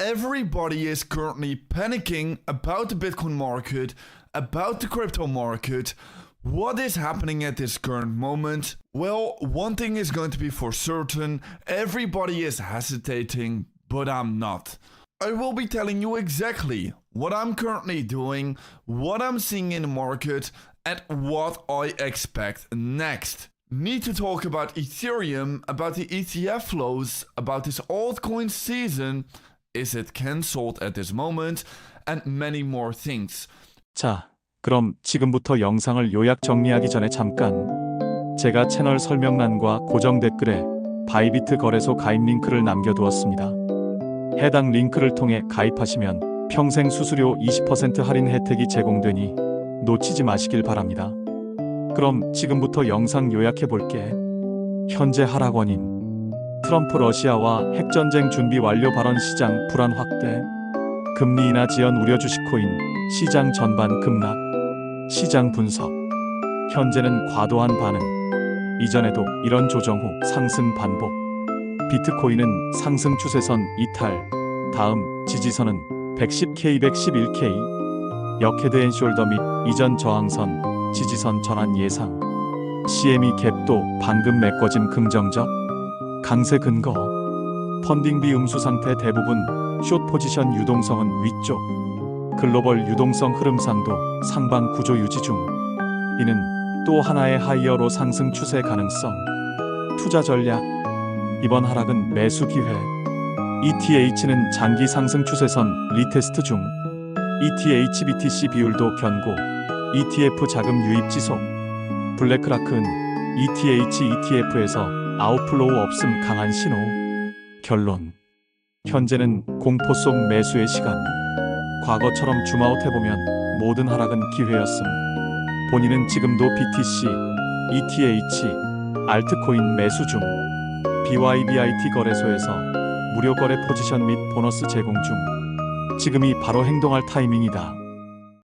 Everybody is currently panicking about the Bitcoin market, about the crypto market. What is happening at this current moment? Well, one thing is going to be for certain everybody is hesitating, but I'm not. I will be telling you exactly what I'm currently doing, what I'm seeing in the market, and what I expect next. Need to talk about Ethereum, about the ETF flows, about this altcoin season, is it cancelled at this moment, and many more things. 자, 그럼 지금부터 영상을 요약 정리하기 전에 잠깐 제가 채널 설명란과 고정 댓글에 바이비트 거래소 가입 링크를 남겨두었습니다. 해당 링크를 통해 가입하시면 평생 수수료 20% 할인 혜택이 제공되니 놓치지 마시길 바랍니다. 그럼 지금부터 영상 요약해 볼게. 현재 하락 원인 트럼프 러시아와 핵전쟁 준비 완료 발언 시장 불안 확대. 금리 인하 지연 우려 주식 코인 시장 전반 급락. 시장 분석. 현재는 과도한 반응. 이전에도 이런 조정 후 상승 반복. 비트코인은 상승 추세선 이탈. 다음 지지선은 110K 111K 역헤드 앤 숄더 및 이전 저항선 지지선 전환 예상. CME 갭도 방금 메꿔짐 긍정적 강세 근거 펀딩비 음수 상태 대부분 숏 포지션 유동성은 위쪽 글로벌 유동성 흐름상도 상방 구조 유지 중. 이는 또 하나의 하이어로 상승 추세 가능성 투자 전략. 이번 하락은 매수 기회. ETH는 장기 상승 추세선 리테스트 중. ETH BTC 비율도 견고. ETF 자금 유입 지속. 블랙라크는 ETH ETF에서 아웃플로우 없음 강한 신호. 결론. 현재는 공포 속 매수의 시간. 과거처럼 줌아웃 해보면 모든 하락은 기회였음. 본인은 지금도 BTC, ETH, 알트코인 매수 중. BYBIT 거래소에서 무료 거래 포지션 및 보너스 제공 중. 지금이 바로 행동할 타이밍이다